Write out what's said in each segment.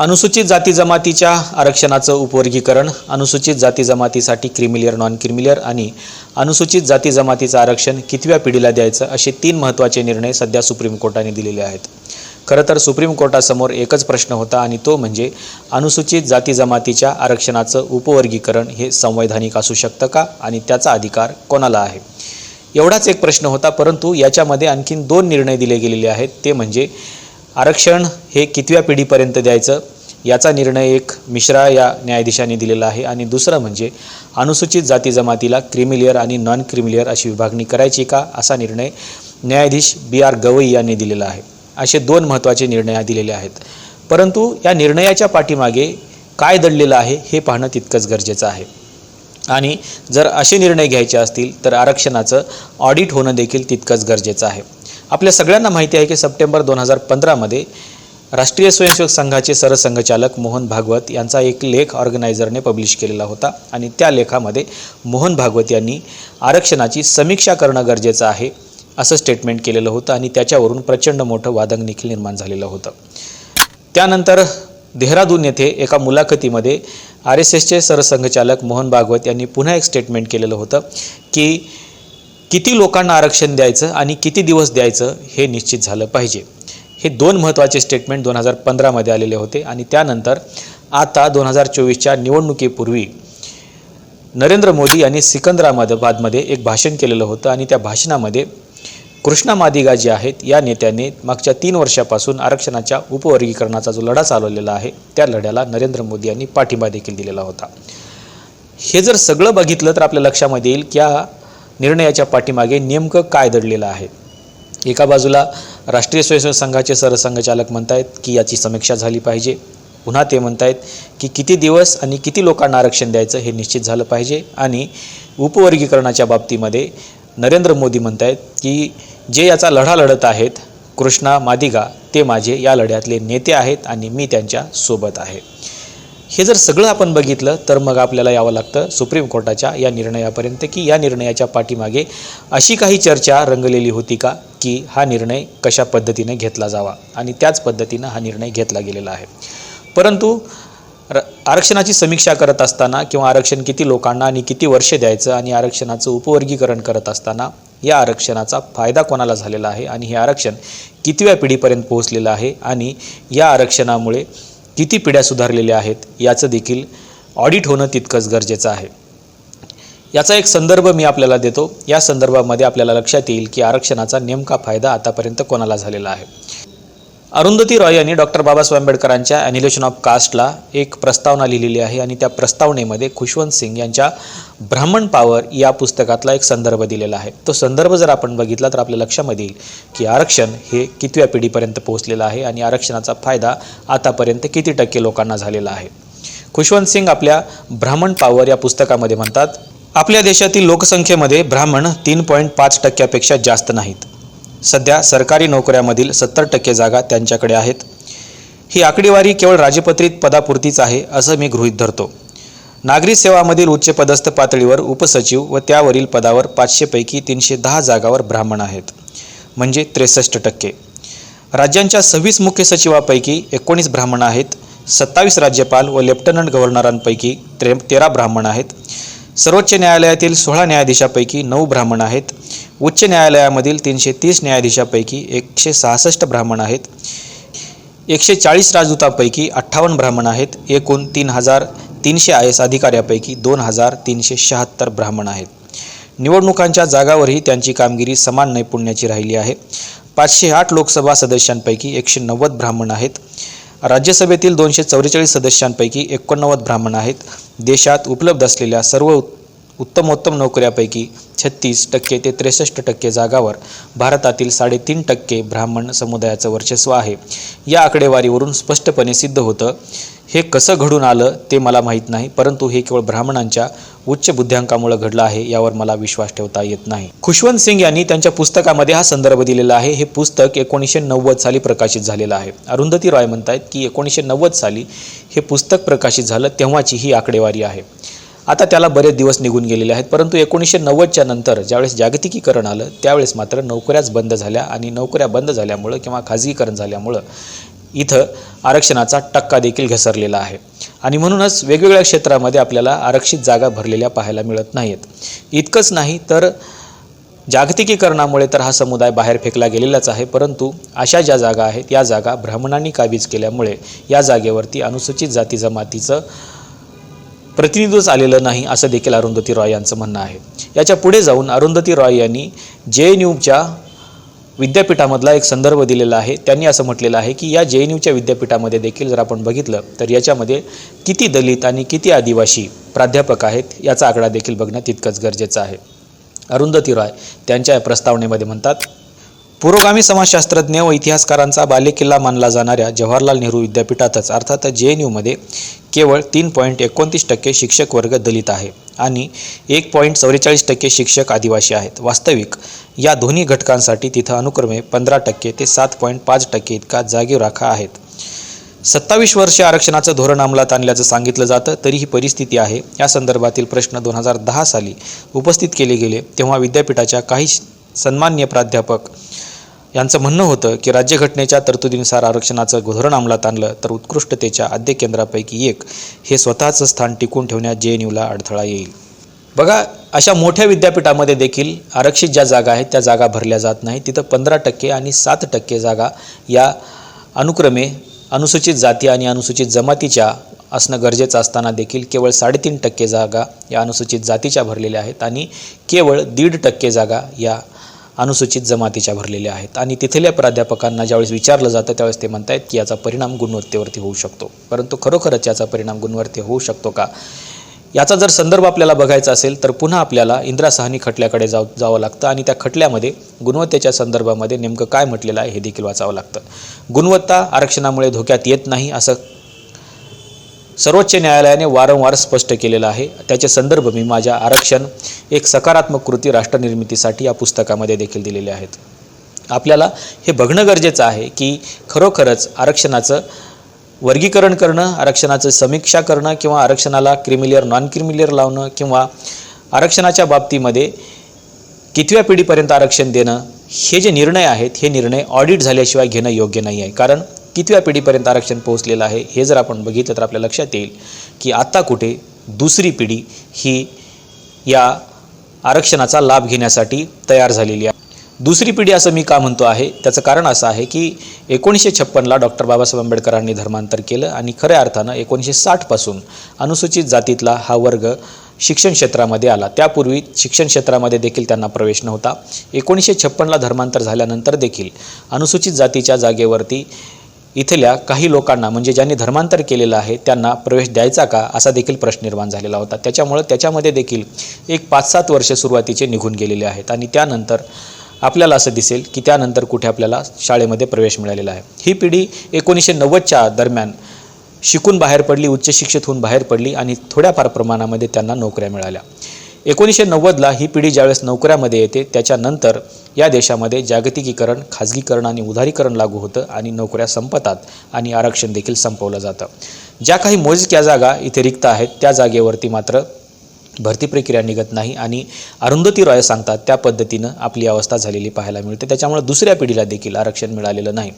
अनुसूचित जाती जमातीच्या आरक्षणाचं उपवर्गीकरण अनुसूचित जाती जमातीसाठी क्रिमिलियर नॉन क्रिमिलियर आणि अनुसूचित जाती जमातीचं आरक्षण कितव्या पिढीला द्यायचं असे तीन महत्त्वाचे निर्णय सध्या सुप्रीम कोर्टाने दिलेले आहेत. खरं तर सुप्रीम कोर्टासमोर एकच प्रश्न होता आणि तो म्हणजे अनुसूचित जाती जमातीच्या आरक्षणाचं उपवर्गीकरण हे संवैधानिक असू शकतं का आणि त्याचा अधिकार कोणाला आहे? एवढाच एक प्रश्न होता परंतु याच्यामध्ये आणखीन दोन निर्णय दिले गेलेले आहेत. ते म्हणजे आरक्षण हे कितव्या पिढीपर्यंत द्यायचं याचा निर्णय एक मिश्रा या न्यायाधीशाने दिलेला आहे. आणि दुसरं म्हणजे अनुसूचित जाती जमातीला क्रिमिलियर आणि नॉन क्रिमिलियर अशी विभागणी करायची का असा निर्णय न्यायाधीश बी आर गवई यांनी दिलेला आहे. असे दोन महत्त्वाचे निर्णय दिलेले आहेत. परंतु या निर्णयाच्या पाठीमागे काय दडलेलं आहे हे पाहणं तितकंच गरजेचं आहे. आणि जर असे निर्णय घ्यायचे असतील तर आरक्षणाचं ऑडिट होणं देखील तितकंच गरजेचं आहे. आपल्या सगळ्यांना माहिती आहे की सप्टेंबर दोन हजार पंधरामध्ये राष्ट्रीय स्वयंसेवक संघाचे सरसंघचालक मोहन भागवत यांचा एक लेख ऑर्गनायझरने पब्लिश केलेला होता. आणि त्या लेखामध्ये मोहन भागवत यांनी आरक्षणाची समीक्षा करणं गरजेचं आहे असं स्टेटमेंट केलेलं होतं आणि त्याच्यावरून प्रचंड मोठं वादंग देखील निर्माण झालेलं होतं. त्यानंतर देहरादून येथे एका मुलाखतीमध्ये आर एस एसचे सरसंघचालक मोहन भागवत यांनी पुन्हा एक स्टेटमेंट केलेलं होतं की किती लोकांना आरक्षण द्यायचं आणि किती दिवस द्यायचं हे निश्चित झालं पाहिजे. हे दोन महत्त्वाचे स्टेटमेंट दोन हजार पंधरामध्ये आलेले होते आणि त्यानंतर आता दोन हजार चोवीसच्या निवडणुकीपूर्वी नरेंद्र मोदी यांनी सिकंदराबादमध्ये एक भाषण केलेलं होतं आणि त्या भाषणामध्ये कृष्णा मादिगा जे आहेत या नेत्याने मागच्या तीन वर्षापासून आरक्षणाच्या उपवर्गीकरणाचा जो लढा चालवलेला आहे त्या लढ्याला नरेंद्र मोदी यांनी पाठिंबा देखील दिलेला होता. हे जर सगळं बघितलं तर आपल्या लक्षामध्ये येईल की निर्णयाच्या पाठीमागे नेमकं काय दडलेलं आहे? एका बाजूला राष्ट्रीय स्वयंसेवक संघाचे सरसंघचालक म्हणतायत की याची समीक्षा झाली पाहिजे. पुन्हा ते म्हणतायत की किती दिवस आणि किती लोकांना आरक्षण द्यायचं हे निश्चित झालं पाहिजे. आणि उपवर्गीकरणाच्या बाबतीमध्ये नरेंद्र मोदी म्हणत आहेत की जे याचा लढा लढत आहेत कृष्णा मादिगा ते माझे या लढ्यातले नेते आहेत आणि मी त्यांच्यासोबत आहे. हे जर सगळं आपण बघितलं तर मग आपल्याला यावं लागतं सुप्रीम कोर्टाच्या या निर्णयापर्यंत की या निर्णयाच्या पाठीमागे अशी काही चर्चा रंगलेली होती का की हा निर्णय कशा पद्धतीने घेतला जावा? आणि त्याच पद्धतीनं हा निर्णय घेतला गेलेला आहे. परंतु र आरक्षणाची समीक्षा करत असताना किंवा आरक्षण किती लोकांना आणि किती वर्ष द्यायचं आणि आरक्षणाचं उपवर्गीकरण करत असताना या आरक्षणाचा फायदा कोणाला झालेला आहे आणि हे आरक्षण कितव्या पिढीपर्यंत पोहोचलेलं आहे आणि या आरक्षणामुळे किती पिढ्या सुधारलेल्या आहेत याचं देखील ऑडिट होणं तितकंच गरजेचं आहे. याचा एक संदर्भ मी आपल्याला देतो. या संदर्भामध्ये आपल्याला लक्षात येईल की आरक्षणाचा नेमका फायदा आतापर्यंत कोणाला झालेला आहे? अरुंधती रॉय यांनी डॉक्टर बाबासाहेब आंबेडकरांच्या ॲनिलेशन ऑफ कास्टला एक प्रस्तावना लिहिलेली आहे आणि त्या प्रस्तावनेमध्ये खुशवंत सिंग यांच्या ब्राह्मण पावर या पुस्तकातला एक संदर्भ दिलेला आहे. तो संदर्भ जर आपण बघितला तर आपल्या लक्षामध्ये येईल की आरक्षण हे कितव्या पिढीपर्यंत पोहोचलेलं आहे आणि आरक्षणाचा फायदा आतापर्यंत किती टक्के लोकांना झालेला आहे. खुशवंत सिंग आपल्या ब्राह्मण पावर या पुस्तकामध्ये म्हणतात आपल्या देशातील लोकसंख्येमध्ये ब्राह्मण तीन पॉईंट पाच टक्क्यापेक्षा जास्त नाहीत. सध्या सरकारी नोकऱ्यामधील सत्तर टक्के जागा त्यांच्याकडे आहेत. ही आकडेवारी केवळ राजपत्रित पदापुरतीच आहे असं मी गृहीत धरतो. नागरी सेवामधील उच्चपदस्थ पातळीवर उपसचिव व त्यावरील पदावर पाचशेपैकी तीनशे दहा जागावर ब्राह्मण आहेत म्हणजे त्रेसष्ट टक्के. राज्यांच्या सव्वीस मुख्य सचिवापैकी एकोणीस ब्राह्मण आहेत सत्तावीस राज्यपाल व लेफ्टनंट गव्हर्नरांपैकी त्रे तेरा ब्राह्मण आहेत सर्वोच्च न्यायालयातील सोळा न्यायाधीशापैकी नऊ ब्राह्मण आहेत. उच्च न्यायालयामधील तीनशे तीस न्यायाधीशापैकी एकशे सहासष्ट ब्राह्मण आहेत. एकशे चाळीस राजदूतांपैकी अठ्ठावन्न ब्राह्मण आहेत. एकूण तीन हजार तीनशे आय एस अधिकाऱ्यापैकी दोन हजार तीनशे शहात्तर ब्राह्मण आहेत. निवडणुकांच्या जागावरही त्यांची कामगिरी समान नैपुण्याची राहिली आहे. पाचशे आठ लोकसभा सदस्यांपैकी एकशे नव्वद ब्राह्मण आहेत. राज्यसभेतील दोनशे चौवेचाळीस सदस्यांपैकी एकोणनव्वद ब्राह्मण आहेत. देशात उपलब्ध असलेल्या सर्व उत्तमोत्तम नोकऱ्यापैकी छत्तीस टक्के ते त्रेसष्ट टक्के जागावर भारतातील साडेतीन टक्के ब्राह्मण समुदायाचं वर्चस्व आहे. या आकडेवारीवरून स्पष्टपणे सिद्ध होतं हे कसं घडून आलं ते मला माहीत नाही परंतु हे केवळ ब्राह्मणांच्या उच्च बुद्ध्यांकामुळे घडलं आहे यावर मला विश्वास ठेवता येत नाही. खुशवंत सिंग यांनी त्यांच्या पुस्तकामध्ये हा संदर्भ दिलेला आहे. हे पुस्तक एकोणीसशे नव्वद साली प्रकाशित झालेलं आहे. अरुंधती रॉय म्हणतायत की एकोणीसशे नव्वद साली हे पुस्तक प्रकाशित झालं तेव्हाची ही आकडेवारी आहे. आता त्याला बरेच दिवस निघून गेलेले आहेत परंतु एकोणीसशे नव्वदच्या नंतर ज्यावेळेस जागतिकीकरण आलं त्यावेळेस मात्र नोकऱ्याच बंद झाल्या आणि नोकऱ्या बंद झाल्यामुळं किंवा खाजगीकरण झाल्यामुळं इथं आरक्षणाचा टक्का देखील घसरलेला आहे. आणि म्हणूनच वेगवेगळ्या क्षेत्रामध्ये आपल्याला आरक्षित जागा भरलेल्या पाहायला मिळत नाहीत इतकंच नाही तर जागतिकीकरणामुळे तर हा समुदाय बाहेर फेकला गेलेलाच आहे परंतु अशा ज्या जागा आहेत या जागा ब्राह्मणांनी काबीज केल्यामुळे या जागेवरती अनुसूचित जाती जमातीचं प्रतिनिधित्वच आलेलं नाही असं देखील अरुंधती रॉय यांचं म्हणणं आहे. याच्यापुढे जाऊन अरुंधती रॉय यांनी जे एन यूच्या विद्यापीठामधला एक संदर्भ दिलेला आहे. त्यांनी असं म्हटलेलं आहे की या जे एन यूच्या विद्यापीठामध्ये देखील जर आपण बघितलं तर याच्यामध्ये किती दलित आणि किती आदिवासी प्राध्यापक आहेत याचा आकडा देखील बघणं तितकंच गरजेचं आहे. अरुंधती रॉय त्यांच्या या प्रस्तावनेमध्ये म्हणतात पुरोगामी समाजशास्त्रज्ञ व इतिहासकारांचा बालेकिल्ला मानला जाणाऱ्या जवाहरलाल नेहरू विद्यापीठातच अर्थात जे एन यूमध्ये केवळ तीन पॉईंट एकोणतीस टक्के शिक्षक वर्ग दलित आहे आणि एक पॉईंट चौवेचाळीस टक्के शिक्षक आदिवासी आहेत. वास्तविक या दोन्ही घटकांसाठी तिथं अनुक्रमे पंधरा टक्के ते सात पॉईंट पाच टक्के इतका जागीव राखा आहेत. सत्तावीस वर्षे आरक्षणाचं धोरण अंमलात आणल्याचं सांगितलं जातं तरी ही परिस्थिती आहे. या संदर्भातील प्रश्न दोन हजार दहा साली उपस्थित केले गेले तेव्हा विद्यापीठाच्या काही सन्मान्य प्राध्यापक यांचं म्हणणं होतं की राज्यघटनेच्या तरतुदीनुसार आरक्षणाचं धोरण अंमलात आणलं तर उत्कृष्टतेच्या आद्य केंद्रापैकी एक हे स्वतःचं स्थान टिकून ठेवण्यात जे एन यूला अडथळा येईल. बघा अशा मोठ्या विद्यापीठामध्ये देखील आरक्षित ज्या जागा आहेत त्या जागा भरल्या जात नाही तिथं पंधरा टक्के आणि सात टक्के जागा या अनुक्रमे अनुसूचित जाती आणि अनुसूचित जमातीच्या असणं गरजेचं असताना देखील केवळ साडेतीन टक्के जागा या अनुसूचित जातीच्या भरलेल्या आहेत आणि केवळ दीड टक्के जागा या अनुसूचित जमातीच्या भरलेल्या आहेत. आणि तिथल्या प्राध्यापकांना ज्यावेळेस विचारलं जातं त्यावेळेस ते म्हणतायत की याचा परिणाम गुणवत्तेवरती होऊ शकतो. परंतु खरोखरच याचा परिणाम गुणवत्ते होऊ शकतो का? याचा जर संदर्भ आपल्याला बघायचा असेल तर पुन्हा आपल्याला इंदिरा साहनी खटल्याकडे जाव जावं लागतं आणि त्या खटल्यामध्ये गुणवत्तेच्या संदर्भामध्ये नेमकं काय म्हटलेलं आहे हे देखील वाचावं लागतं. गुणवत्ता आरक्षणामुळे धोक्यात येत नाही असं सर्वोच्च न्यायालयाने वारंवार स्पष्ट केलेलं आहे. त्याचे संदर्भ मी माझ्या आरक्षण एक सकारात्मक कृती राष्ट्रनिर्मितीसाठी या पुस्तकामध्ये देखील दिलेले आहेत. आपल्याला हे बघणं गरजेचं आहे की खरोखरच आरक्षणाचं वर्गीकरण करणं आरक्षणाचं समीक्षा करणं किंवा आरक्षणाला क्रिमिलियर नॉन क्रिमिलियर लावणं किंवा आरक्षणाच्या बाबतीमध्ये कितव्या पिढीपर्यंत आरक्षण देणं हे जे निर्णय आहेत हे निर्णय ऑडिट झाल्याशिवाय घेणं योग्य नाही आहे. कारण कितव्या पिढीपर्यंत आरक्षण पोहोचलेलं आहे हे जर आपण बघितलं तर आपल्या लक्षात येईल की आत्ता कुठे दुसरी पिढी ही या आरक्षणाचा लाभ घेण्यासाठी तयार झालेली आहे. दुसरी पिढी असं मी का म्हणतो आहे? त्याचं कारण असं आहे की एकोणीसशे छप्पनला डॉक्टर बाबासाहेब आंबेडकरांनी धर्मांतर केलं आणि खऱ्या अर्थानं एकोणीसशे साठपासून अनुसूचित जातीतला हा वर्ग शिक्षण क्षेत्रामध्ये आला. त्यापूर्वी शिक्षण क्षेत्रामध्ये देखील त्यांना प्रवेश नव्हता. एकोणीसशे छप्पनला धर्मांतर झाल्यानंतर देखील अनुसूचित जातीच्या जागेवरती इथल्या काही लोकांना म्हणजे ज्यांनी धर्मांतर केलेलं आहे त्यांना प्रवेश द्यायचा का असा देखील प्रश्न निर्माण झालेला होता. त्याच्यामुळं त्याच्यामध्ये देखील एक पाच सात वर्ष सुरुवातीचे निघून गेलेले आहेत आणि त्यानंतर आपल्याला असं दिसेल की त्यानंतर कुठे आपल्याला शाळेमध्ये प्रवेश मिळालेला आहे. ही पिढी एकोणीसशे नव्वदच्या दरम्यान शिकून बाहेर पडली उच्च शिक्षित होऊन बाहेर पडली आणि थोड्याफार प्रमाणामध्ये त्यांना नोकऱ्या मिळाल्या. एकोणीसशे नव्वदला ही पिढी ज्यावेळेस नोकऱ्यामध्ये येते त्याच्यानंतर या देशामध्ये जागतिकीकरण खाजगीकरण आणि उधारीकरण लागू होतं आणि नोकऱ्या संपतात आणि आरक्षण देखील संपवलं जातं. ज्या काही मोजक्या जागा इथे रिक्त आहेत त्या जागेवरती मात्र भरती प्रक्रिया निघत नाही आणि अरुंधती रॉय सांगतात त्या पद्धतीनं आपली अवस्था झालेली पाहायला मिळते. त्याच्यामुळे दुसऱ्या पिढीला देखील आरक्षण मिळालेलं नाही.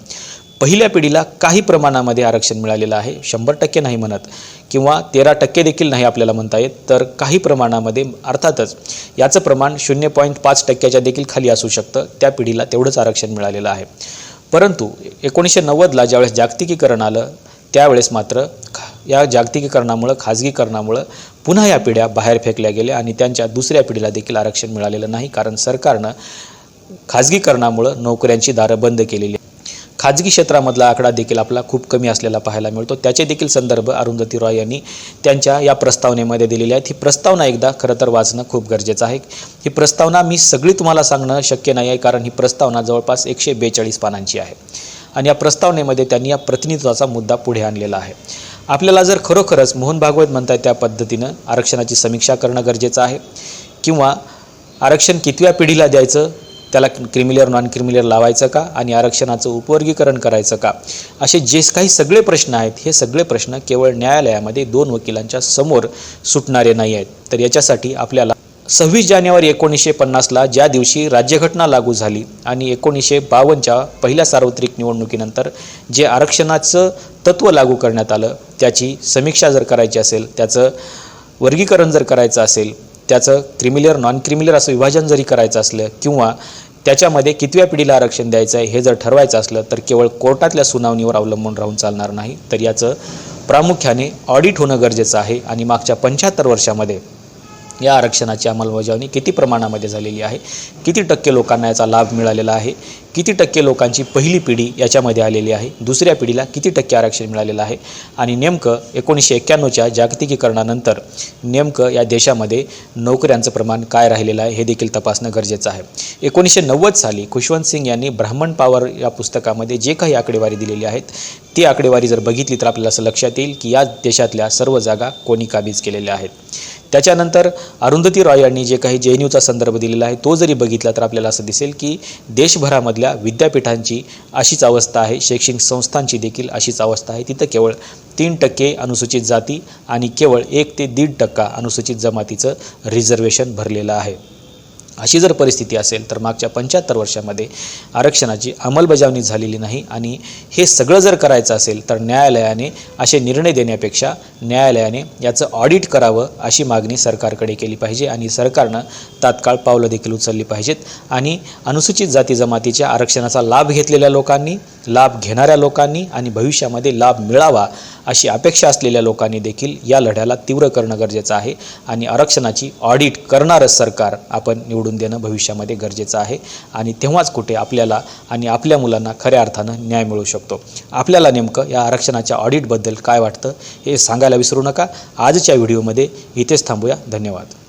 पहिल्या पिढीला काही प्रमाणामध्ये आरक्षण मिळालेलं आहे. शंभर टक्के नाही म्हणत किंवा तेरा टक्के देखील नाही आपल्याला म्हणता येत तर काही प्रमाणामध्ये अर्थातच याचं प्रमाण शून्य पॉईंट पाच टक्क्याच्या देखील खाली असू शकतं. त्या पिढीला तेवढंच आरक्षण मिळालेलं आहे. परंतु एकोणीसशे नव्वदला ज्यावेळेस जागतिकीकरण आलं त्यावेळेस मात्र खा या जागतिकीकरणामुळं खाजगीकरणामुळं पुन्हा या पिढ्या बाहेर फेकल्या गेल्या आणि त्यांच्या दुसऱ्या पिढीला देखील आरक्षण मिळालेलं नाही. कारण सरकारनं खाजगीकरणामुळं नोकऱ्यांची दारं बंद केलेली आहे. खाजगी क्षेत्रामधला आकडा देखील आपला खूप कमी असलेला पाहायला मिळतो. त्याचे देखील संदर्भ अरुंधती रॉय यांनी त्यांच्या या प्रस्तावनेमध्ये दिलेले आहेत. ही प्रस्तावना एकदा खरं तर वाचणं खूप गरजेचं आहे. ही प्रस्तावना मी सगळी तुम्हाला सांगणं शक्य नाही आहे कारण ही प्रस्तावना जवळपास एकशे बेचाळीस पानांची आहे. आणि या प्रस्तावनेमध्ये त्यांनी या प्रतिनिधित्वाचा मुद्दा पुढे आणलेला आहे. आपल्याला जर खरोखरच मोहन भागवत म्हणताय त्या पद्धतीनं आरक्षणाची समीक्षा करणं गरजेचं आहे किंवा आरक्षण कितव्या पिढीला द्यायचं त्याला क्रिमिलियर नॉन क्रिमिलियर लावायचं का? आणि आरक्षणाचं उपवर्गीकरण करायचं का? असे जे काही सगळे प्रश्न आहेत हे सगळे प्रश्न केवळ न्यायालयामध्ये दोन वकिलांच्या समोर सुटणारे नाही आहेत. तर याच्यासाठी आपल्याला सव्वीस जानेवारी एकोणीसशे पन्नासला ज्या दिवशी राज्यघटना लागू झाली आणि एकोणीसशे बावन्नच्या पहिल्या सार्वत्रिक निवडणुकीनंतर जे आरक्षणाचं तत्त्व लागू करण्यात आलं त्याची समीक्षा जर करायची असेल त्याचं वर्गीकरण जर करायचं असेल त्याचं क्रिमिलियर नॉन क्रिमिलियर असं विभाजन जरी करायचं असलं किंवा त्याच्यामध्ये कितव्या पिढीला आरक्षण द्यायचं आहे हे जर ठरवायचं असलं तर केवळ कोर्टातल्या सुनावणीवर अवलंबून राहून चालणार नाही. तर याचं प्रामुख्याने ऑडिट होणं गरजेचं आहे आणि मागच्या पंच्याहत्तर वर्षामध्ये या आरक्षणाची अंमलबजावणी किती प्रमाणामध्ये झालेली आहे? किती टक्के लोकांना याचा लाभ मिळालेला आहे? किती टक्के लोकांची पहिली पिढी याच्यामध्ये आलेली आहे? दुसऱ्या पिढीला किती टक्के आरक्षण मिळालेलं आहे? आणि नेमकं एकोणीसशे एक्क्याण्णवच्या जागतिकीकरणानंतर नेमकं या देशामध्ये नोकऱ्यांचं प्रमाण काय राहिलेलं आहे हे देखील तपासणं गरजेचं आहे. एकोणीसशे नव्वद साली खुशवंत सिंग यांनी ब्राह्मण पॉवर या पुस्तकामध्ये जे काही आकडेवारी दिलेली आहेत ती आकडेवारी जर बघितली तर आपल्याला असं लक्षात येईल की या देशातल्या सर्व जागा कोणी काबीज केलेल्या आहेत. त्याच्यानंतर अरुंधती रॉय यांनी जे काही जे एन यूचा संदर्भ दिलेला आहे तो जरी बघितला तर आपल्याला असं दिसेल की देशभरामधल्या विद्यापीठांची अशीच अवस्था आहे शैक्षणिक संस्थांची देखील अशीच अवस्था आहे. तिथं केवळ तीन टक्के अनुसूचित जाती आणि केवळ एक ते दीड टक्का अनुसूचित जमातीचं रिझर्वेशन भरलेलं आहे. अशी जर परिस्थिती असेल तर मागच्या पंच्याहत्तर वर्षामध्ये आरक्षणाची अंमलबजावणी झालेली नाही आणि हे सगळं जर करायचं असेल तर न्यायालयाने असे निर्णय देण्यापेक्षा न्यायालयाने याचं ऑडिट करावं अशी मागणी सरकारकडे केली पाहिजे आणि सरकारनं तात्काळ पावलं देखील उचलली पाहिजेत आणि अनुसूचित जाती जमातीच्या आरक्षणाचा लाभ घेतलेल्या लोकांनी लाभ घेणाऱ्या लोकांनी आणि भविष्यामध्ये लाभ मिळावा अशी अपेक्षा असलेल्या लोकांनी देखील या लढ्याला तीव्र करणं गरजेचं आहे आणि आरक्षणाची ऑडिट करणारं सरकार आपण निवडून देणं भविष्यामध्ये गरजेचं आहे. आणि तेव्हाच कुठे आपल्याला आणि आपल्या मुलांना खऱ्या अर्थानं न्याय मिळू शकतो. आपल्याला नेमकं या आरक्षणाच्या ऑडिटबद्दल काय वाटतं हे सांगायला विसरू नका. आजच्या व्हिडिओमध्ये इथेच थांबूया. धन्यवाद.